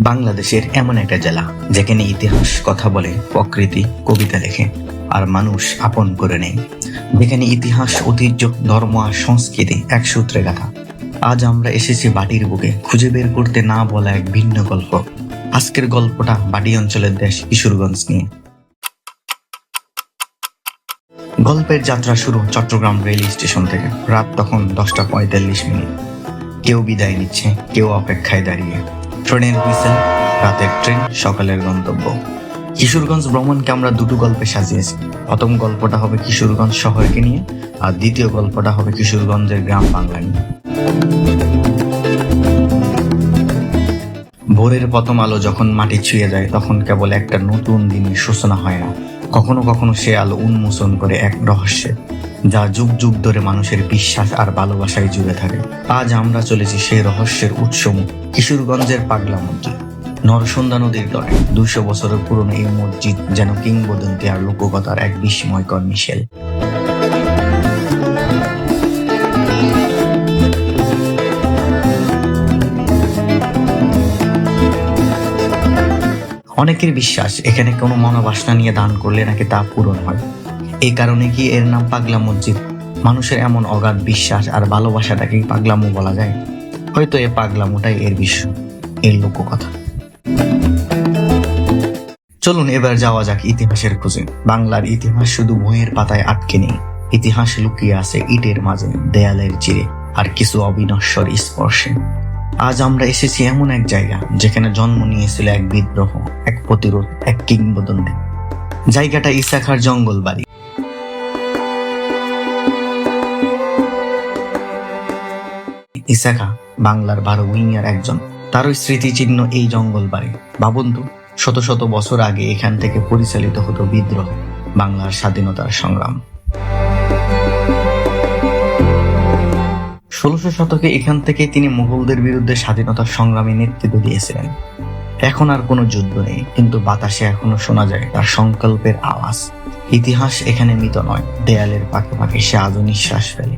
বাংলাদেশের এমন একটা জেলা যেখানে ইতিহাস, কথা বলে, প্রকৃতি, কবিতা লেখে, আর মানুষ আপন করে নেয়। যেখানে ইতিহাস, ঐতিহ্য, ধর্ম আর সংস্কৃতি এক সূত্রে গাথা। আজ আমরা এসেছি বাটির বুকে, খুঁজে বের করতে না বলা এক ভিন্ন গল্প। আজকের গল্পটা বাটি অঞ্চলের দেশ কিশোরগঞ্জ নিয়ে। গল্পের যাত্রা শুরু চট্টগ্রাম রেল স্টেশন থেকে। রাত তখন দশটা পঁয়তাল্লিশ মিনিট। কেউ বিদায় নিচ্ছে, কেউ অপেক্ষায় দাঁড়িয়ে। ট্রেনের হুইসেল রাতের ট্রেন, সকালের গন্তব্য। কিশোরগঞ্জ ভ্রমণকে আমরা দুটো গল্পে সাজিয়েছি। প্রথম গল্পটা হবে কিশোরগঞ্জ শহরকে নিয়ে, আর দ্বিতীয় গল্পটা হবে কিশোরগঞ্জের গ্রাম বাংলা নিয়ে। ভোরের প্রথম আলো যখন মাটি ছুঁয়ে যায়, তখন কেবল একটা নতুন দিনের সূচনা হয় না। কখনো কখনো সে আলো উন্মোচন করে এক রহস্যে। যা যুগ যুগ ধরে মানুষের বিশ্বাস আর ভালোবাসায় জুড়ে থাকে। আজ আমরা চলেছি সেই রহস্যের উৎসমুখ কিশোরগঞ্জের পাগলা মসজিদ। নরসন্ধ্যা নদীর তরে দুইশো বছরের পুরনো এই মসজিদ যেন কিংবদন্তি আর লোককথার এক বিস্ময়কর মিশেল। অনেকের বিশ্বাস, এখানে কোনো মনোবাসনা নিয়ে দান করলে নাকি তা পূরণ হয়। এই কারণে কি এর নাম পাগলা মসজিদ? মানুষের এমন অগাধ বিশ্বাস আর ভালোবাসাটাকে পাগলামো বলা যায়। হয়তো এ পাগলামোটাই এর বিশ্ব, এর লোককথা। চলুন এবার যাওয়া যাক ইতিহাসের খোঁজে। বাংলার ইতিহাস শুধু বইয়ের পাতায় আটকে নেই। ইতিহাস লুকিয়ে আছে ইটের মাঝে, দেয়ালের চিরে, আর কিছু অবিনশ্বর স্পর্শে। আজ আমরা এসেছি এমন এক জায়গা, যেখানে জন্ম নিয়েছিল এক বিদ্রোহ, এক প্রতিরোধ, এক কিংবদন্তি। জায়গাটা ইসাখার জঙ্গল বাড়ি। ইসাখা বাংলার বারো উইনিয়ার একজন। তারই স্মৃতিচিহ্ন এই জঙ্গল বাড়ি ভাবুন শত শত বছর আগে এখান থেকে পরিচালিত হতো বিদ্রোহ, বাংলার স্বাধীনতার সংগ্রাম। ষোলশো শতকে এখান থেকে তিনি মুঘলদের বিরুদ্ধে স্বাধীনতার সংগ্রামে নেতৃত্ব দিয়েছিলেন। এখন আর কোনো যুদ্ধ নেই, কিন্তু বাতাসে এখনও শোনা যায় তার সংকল্পের আওয়াজ। ইতিহাস এখানে মৃত নয়, দেয়ালের পাকে পাকে সে আজও নিঃশ্বাস ফেলে।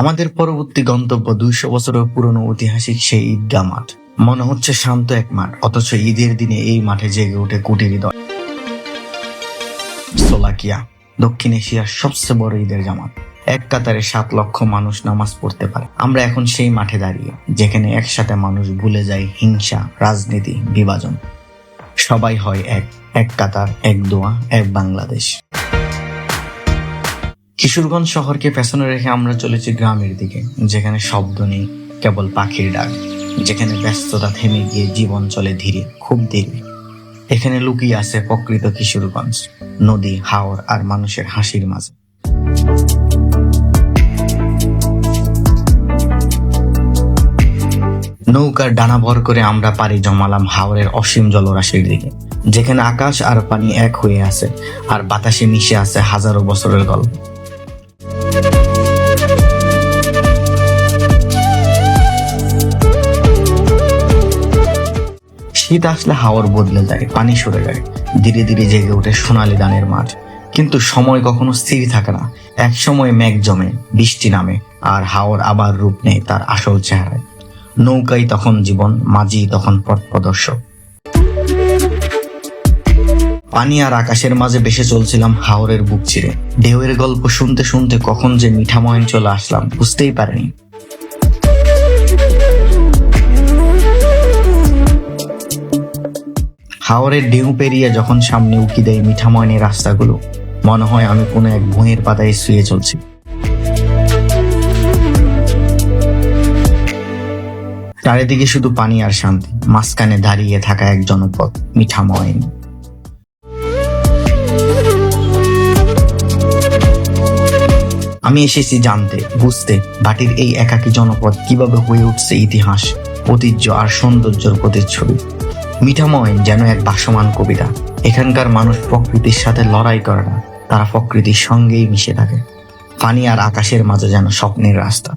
আমাদের পরবর্তী গন্তব্য দুইশো বছরের পুরনো ঐতিহাসিক সেই ঈদগা মাঠ। মনে হচ্ছে শান্ত এক মাঠ, অথচ ঈদের দিনে এই মাঠে জেগে ওঠে কুটির হৃদয়। সোলাকিয়া দক্ষিণ এশিয়ার সবচেয়ে বড় ঈদের জামাত। এক কাতারে সাত লক্ষ মানুষ নামাজ পড়তে পারে। আমরা এখন সেই মাঠে দাঁড়িয়ে, যেখানে একসাথে মানুষ ভুলে যায় হিংসা, রাজনীতি, বিভাজন। সবাই হয় এক এক কাতার, এক দোয়া, এক বাংলাদেশ। কিশোরগঞ্জ শহরকে পেছনে রেখে আমরা চলেছি গ্রামের দিকে, যেখানে শব্দ নেই, কেবল পাখির ডাক, যেখানে ব্যস্ততা থেমে গিয়ে জীবন চলে ধীরে, খুব ধীরে। এখানে লুকিয়ে আছে প্রকৃত কিশোরগঞ্জ, নদী, হাওর আর মানুষের হাসির মাঝে। নৌকার ডানা ভর করে আমরা পাড়ি জমালাম হাওরের অসীম জলরাশির দিকে, যেখানে আকাশ আর পানি এক হয়ে আছে, আর বাতাসে মিশে আছে হাজারো বছরের গল্প। শীত আসলে হাওর বদলে যায়, পানি সরে যায়। ধীরে ধীরে জেগে ওঠে সোনালি দানের মাঠ। কিন্তু সময় কখনো স্থির থাকে না। এক সময় মেঘ জমে, বৃষ্টি নামে, আর হাওর আবার রূপ নেয় তার আসল চেহারায়। নৌকাই তখন জীবন মাঝি তখন পথ প্রদর্শক। পানি আর আকাশের মাঝে বেসে চলছিলাম হাওরের বুক চিরে। ঢেউয়ের গল্প শুনতে শুনতে কখন যে মিঠাময়ন চলে আসলাম, বুঝতেই পারিনি। হাওরের ঢেউ পেরিয়ে যখন সামনে উকি দেয় মিঠাময়নের রাস্তাগুলো, মনে হয় আমি কোনো এক ভুঁয়ের পাতায় শুয়ে চলছি। চারিদিকে শুধু পানি আর শান্তি, মাঝখানে দাঁড়িয়ে থাকা এক জনপদ মিঠাময়ন আমি এসেছি জানতে, বুঝতে বাটির এই একাকী জনপদ কীভাবে হয়ে উঠছে ইতিহাস, ঐতিহ্য আর সৌন্দর্যের প্রতিচ্ছবি। মিঠাময়ন যেন এক ভাসমান কবিতা। এখানকার মানুষ প্রকৃতির সাথে লড়াই করে না, তারা প্রকৃতির সঙ্গেই মিশে থাকে। পানি আর আকাশের মাঝে যেন স্বপ্নের রাস্তা।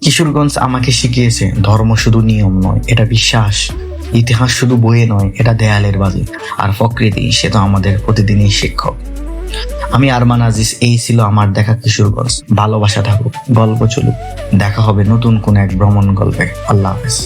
কিশোরগঞ্জ আমাকে শিখিয়েছে, ধর্ম শুধু নিয়ম নয়, এটা বিশ্বাস। ইতিহাস শুধু বইয়ে নয়, এটা দেয়ালের বাজে। আর প্রকৃতি, সে তো আমাদের প্রতিদিনই শিক্ষক। আমি আরমান আজিজ, এই ছিল আমার দেখা কিশোরগঞ্জ ভালোবাসা থাকুক, গল্প চলুক, দেখা হবে নতুন কোন এক ভ্রমণ গল্পে। আল্লাহ হাফেজ।